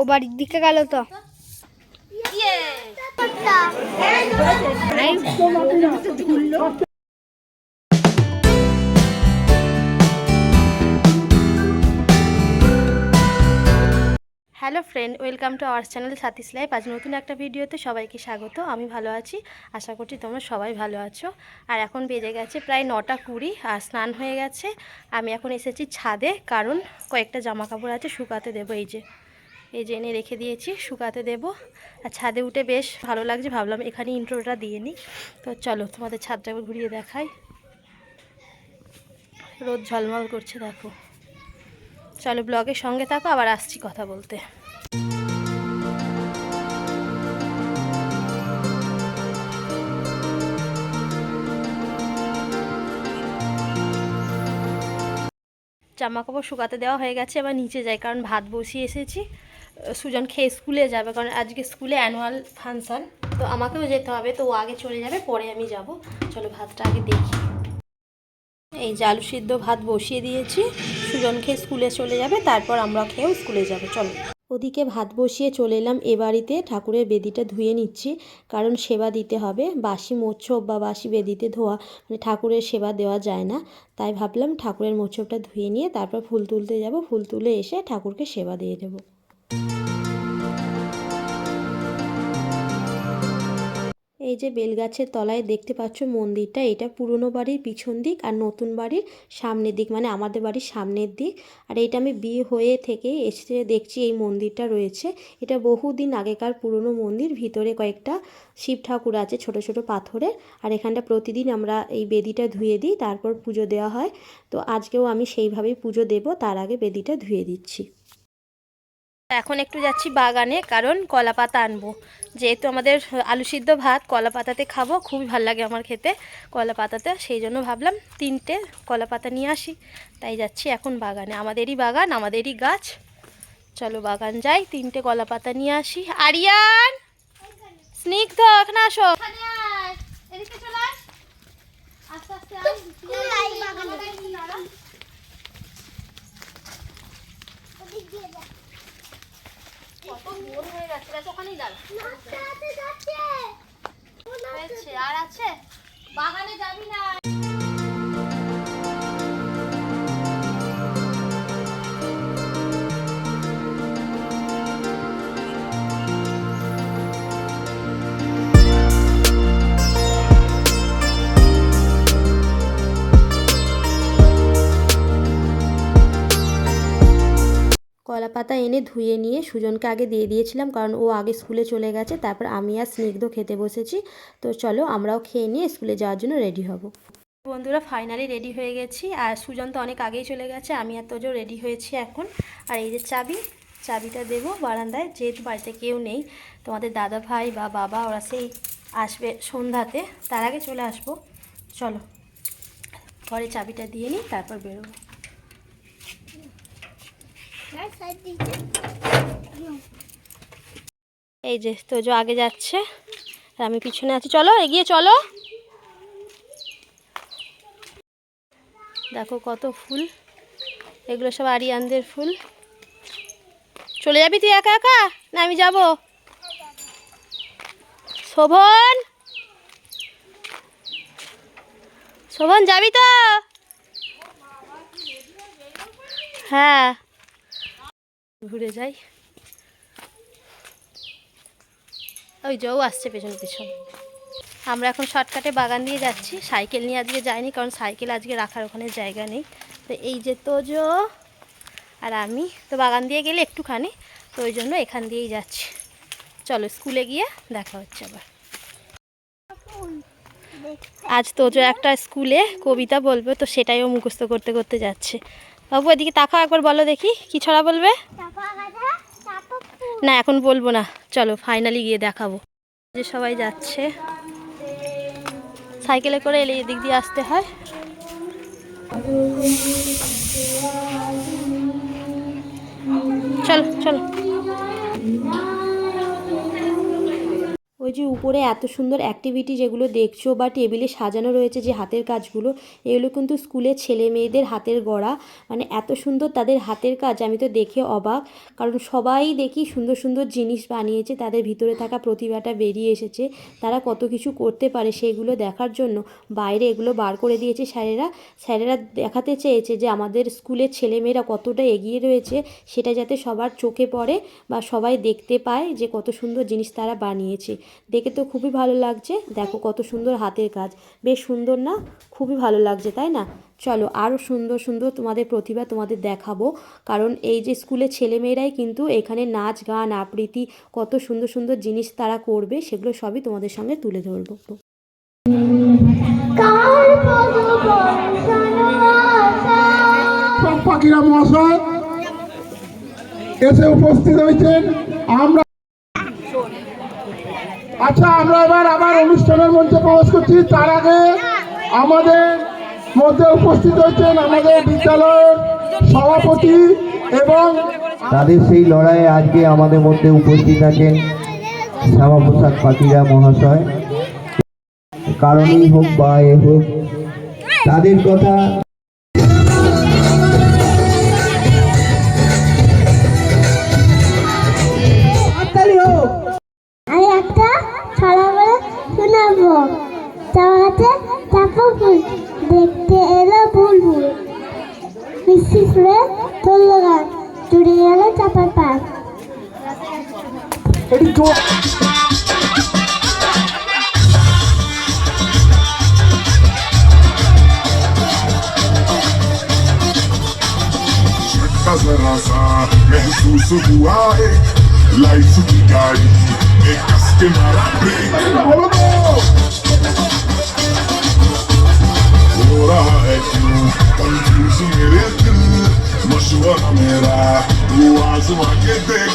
ও বাড়ির দিকে গেল তো। Hello friend, welcome to our channel সাতিস life. আজ নতুন একটা ভিডিওতে সবাইকে স্বাগত। আমি ভালো আছি, আশা করছি তোমরা সবাই ভালো আছো। আর এখন বেজে গেছে প্রায় নটা কুড়ি, আর স্নান হয়ে গেছে। আমি এখন এসেছি ছাদে, কারণ কয়েকটা জামা কাপড় আছে, শুকাতে দেবো এই যে। এই যে এনে রেখে দিয়েছি, শুকাতে দেব। আর ছাদে উঠে বেশ ভালো লাগছে, ভাবলাম এখানে ইন্ট্রোটা দিয়ে নিই। তো চলো, তোমাদের ছাদটা ঘুরিয়ে দেখাই। রোদ ঝলমল করছে, দেখো। চলো ব্লগের সঙ্গে থাকো, আবার আসছি কথা বলতে। জামা কাপড় শুকাতে দেওয়া হয়ে গেছে, এবার নিচে যাই, কারণ ভাত বসিয়ে এসেছি। সুজন খেয়ে স্কুলে যাবে, কারণ আজকে স্কুলে অ্যানুয়াল ফাংশন তো আমাকেও যেতে হবে, তো ও আগে চলে যাবে, পরে আমি যাব। চলো ভাতটা আগে দেখি। এই যে আলু সিদ্ধ ভাত বসিয়ে দিয়েছি, সুজন খেয়ে স্কুলে চলে যাবে, তারপর আমরা খেয়েও স্কুলে যাব, চলো। ওদিকে ভাত বসিয়ে চলে এলাম, এ বাড়িতে ঠাকুরের বেদিটা ধুয়ে নিচ্ছি, কারণ সেবা দিতে হবে, বাসি মোচ্ছব বা বাসি বেদিতে ধোয়া মানে ঠাকুরের সেবা দেওয়া যায় না, তাই ভাবলাম ঠাকুরের মোচ্ছবটা ধুয়ে নিয়ে তারপর ফুল তুলতে যাব, ফুল তুলে এসে ঠাকুরকে সেবা দিয়ে দেবো। এই যে বেলগাছের তলায় দেখতে পাচ্ছ মন্দিরটা, এটা পুরনো বাড়ির পিছন দিক আর নতুন বাড়ির সামনের দিক মানে আমাদের বাড়ির সামনের দিক। আর এটা আমি বিয়ে হয়ে থেকে এসে দেখছি এই মন্দিরটা রয়েছে। এটা বহুদিন আগেকার পুরনো মন্দির, ভিতরে কয়েকটা শিব ঠাকুর আছে ছোট ছোট পাথরের। আর এখানটা প্রতিদিন আমরা এই বেদিটা ধুয়ে দিই, তারপর পুজো দেওয়া হয়। তো আজকেও আমি সেইভাবেই পুজো দেব, তার আগে বেদিটা ধুয়ে দিচ্ছি। এখন একটু যাচ্ছি বাগানে, কারণ কলা পাতা আনব। যেহেতু আমাদের আলু সিদ্ধ ভাত কলা পাতাতে খাব, খুবই ভালো লাগে আমার খেতে কলা পাতাতে সেই জন্য ভাবলাম তিনটে কলা পাতা নিয়ে আসি। তাই যাচ্ছি এখন বাগানে। আমাদেরই বাগান, আমাদেরই গাছ। চলো বাগান যাই, তিনটে কলা পাতা নিয়ে আসি। আরিয়ান! স্নিগ্ধ, এখানে আসো কত ভোর হয়ে যাচ্ছে আর আছে? বাগানে যাবি না? কলা পাতা এনে ধুয়ে নিয়ে সুজনকে আগে দিয়ে দিয়েছিলাম, কারণ ও আগে স্কুলে চলে গেছে, তারপর আমি আর স্নিগ্ধ খেতে বসেছি। তো চলো আমরাও খেয়ে নিয়ে স্কুলে যাওয়ার জন্য রেডি হব। বন্ধুরা ফাইনালি রেডি হয়ে গেছি। আর সুজন তো অনেক আগেই চলে গেছে, আমি আর তোজো রেডি হয়েছি এখন। আর এই যে চাবি, চাবিটা দেবো বারান্দায়, যেহেতু বাড়িতে কেউ নেই, তোমাদের দাদা ভাই বা বাবা ওরা সেই আসবে সন্ধ্যাতে, তার আগে চলে আসব। চলো, ঘরে চাবিটা দিয়ে নিই, তারপর বেরোবো। এই যে তোজো আগে যাচ্ছে, আর আমি পিছনে আছি। চলো, এগিয়ে চলো। দেখো কত ফুল। এগুলো সব আরিয়ানদের ফুল। চলে যাবি তুই একা একা? না, আমি যাব। শোভন! শোভন, যাবি তো? হ্যাঁ। ঘুরে যাই। ওই যৌ আসছে পেছন পেছন। আমরা এখন শর্টকাটে বাগান দিয়ে যাচ্ছি। সাইকেল নিয়ে আজকে যাইনি কারণ সাইকেল আজকে রাখার ওখানে জায়গা নেই। তো এই যে তোজো আর আমি, তো বাগান দিয়ে গেলে একটুখানি, তো ওই জন্য এখান দিয়েই যাচ্ছি। চলো স্কুলে গিয়ে দেখা হচ্ছে আবার। আজ তোজো একটা স্কুলে কবিতা বলবে, তো সেটাই ও মুখস্থ করতে করতে যাচ্ছে। বাবু, এদিকে তাকাও একবার বলো দেখি, কি ছড়া বলবে? না, এখন বলব না। চলো ফাইনালি গিয়ে দেখাবো। যে সবাই যাচ্ছে। সাইকেলে করে এলে এদিক দিয়ে আসতে হয়। চল, চলো। ওই যে উপরে এত সুন্দর অ্যাক্টিভিটি যেগুলো দেখছ বা টেবিলে সাজানো রয়েছে যে হাতের কাজগুলো, এগুলো কিন্তু স্কুলের ছেলে মেয়েদের হাতের গড়া। মানে এত সুন্দর তাদের হাতের কাজ, আমি তো দেখে অবাক। কারণ সবাই দেখি সুন্দর সুন্দর জিনিস বানিয়েছে, তাদের ভিতরে থাকা প্রতিভাটা বেরিয়ে এসেছে। তারা কত কিছু করতে পারে সেগুলো দেখার জন্য। বাইরে এগুলো বার করে দিয়েছে স্যারেরা। স্যারেরা দেখাতে চেয়েছে যে আমাদের স্কুলের ছেলেমেয়েরা কতটা এগিয়ে রয়েছে, সেটা যাতে সবার চোখে পড়ে বা সবাই দেখতে পায় যে কত সুন্দর জিনিস তারা বানিয়েছে। দেখে তো খুবই ভালো লাগছে। দেখো কত সুন্দর হাতের কাজ। বেশ সুন্দর না? খুবই ভালো লাগছে, তাই না? চলো আরও সুন্দর সুন্দর তোমাদের প্রতিভা তোমাদের দেখাবো। কারণ এই যে স্কুলের ছেলেমেয়েরাই কিন্তু এখানে নাচ, গান, আবৃত্তি, কত সুন্দর সুন্দর জিনিস তারা করবে, সেগুলো সবই তোমাদের সঙ্গে তুলে ধরবো। পাখিরা মহাশয় এসে উপস্থিত হয়েছেন। আমরা আচ্ছা আমরা এবার আবার অনুষ্ঠানের মধ্যে প্রবেশ করছি। তার আগে আমাদের মধ্যে উপস্থিত হয়েছেন আমাদের বিদ্যালয়ের সভাপতি এবং তাদের সেই লড়াইয়ে আজকে আমাদের মধ্যে উপস্থিত আছেন শ্যামাপ্রসাদ পাতিরা মহাশয়। কারণেই হোক বা এ হোক, তাদের কথা এটি জো- झटका जरा सा महसूस हुआ है लाइफ की गाड़ी में कस के मारा ब्रेक বলো তো, हो रहा है क्यों कंफ्यूज मेरे दिल मशवरा मेरा तू आजमा के देख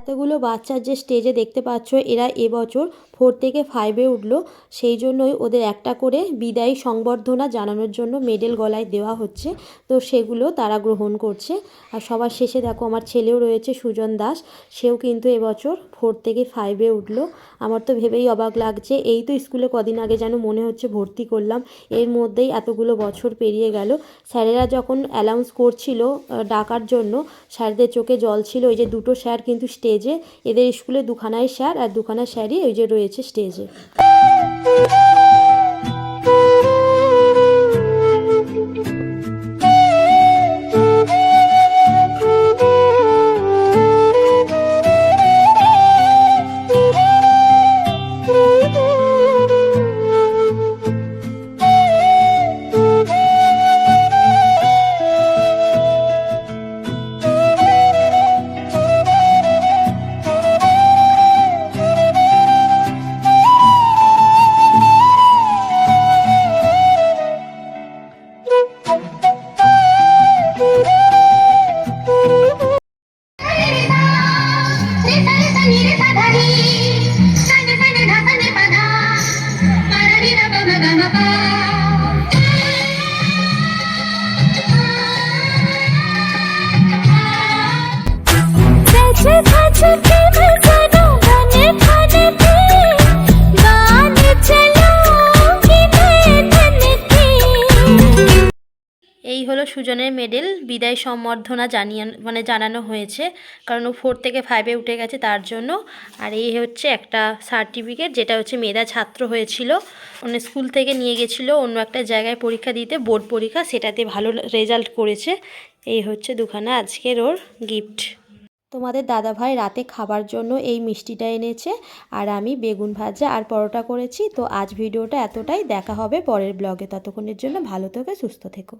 এতগুলো বাচ্চার যে স্টেজে দেখতে পাচ্ছ, এরা এবছর ফোর থেকে ফাইভে উঠল। সেই জন্যই ওদের একটা করে বিদায়ী সংবর্ধনা জানানোর জন্য মেডেল গলায় দেওয়া হচ্ছে। তো সেগুলো তারা গ্রহণ করছে। আর সবার শেষে দেখো, আমার ছেলেও রয়েছে সুজন দাস। সেও কিন্তু এবছর ফোর থেকে ফাইভে উঠল। আমার তো ভেবেই অবাক লাগছে, এই তো স্কুলে কদিন আগে যেন মনে হচ্ছে ভর্তি করলাম। এর মধ্যেই এতগুলো বছর পেরিয়ে গেল। স্যারেরা যখন অ্যালাউন্স করছিল ডাকার জন্য, স্যারদের চোখে জল ছিল, ওই যে দুটো স্যার কিন্তু স্টেজে এদের স্কুলে দুখানায় স্যার আর দুখানা স্যারই ওই যে রয়েছে স্টেজে হলো সুজনের মেডেল। বিদায় সম্বর্ধনা জানিয়ে মানে জানানো হয়েছে। কারণ ও ফোর থেকে ফাইভে উঠে গেছে তার জন্য। আর এই হচ্ছে একটা সার্টিফিকেট যেটা হচ্ছে মেধা ছাত্র হয়েছিল। মানে স্কুল থেকে নিয়ে গেছিল, অন্য একটা জায়গায় পরীক্ষা দিতে বোর্ড পরীক্ষা, সেটাতে ভালো রেজাল্ট করেছে। এই হচ্ছে দুখানা আজকের ওর গিফট তোমাদের দাদাভাই রাতে খাবার জন্য এই মিষ্টিটা এনেছে। আর আমি বেগুন ভাজা আর পরোটা করেছি। তো আজ ভিডিওটা এতটাই। দেখা হবে পরের ব্লগে ততক্ষণের জন্য ভালো থেকো, সুস্থ থেকো।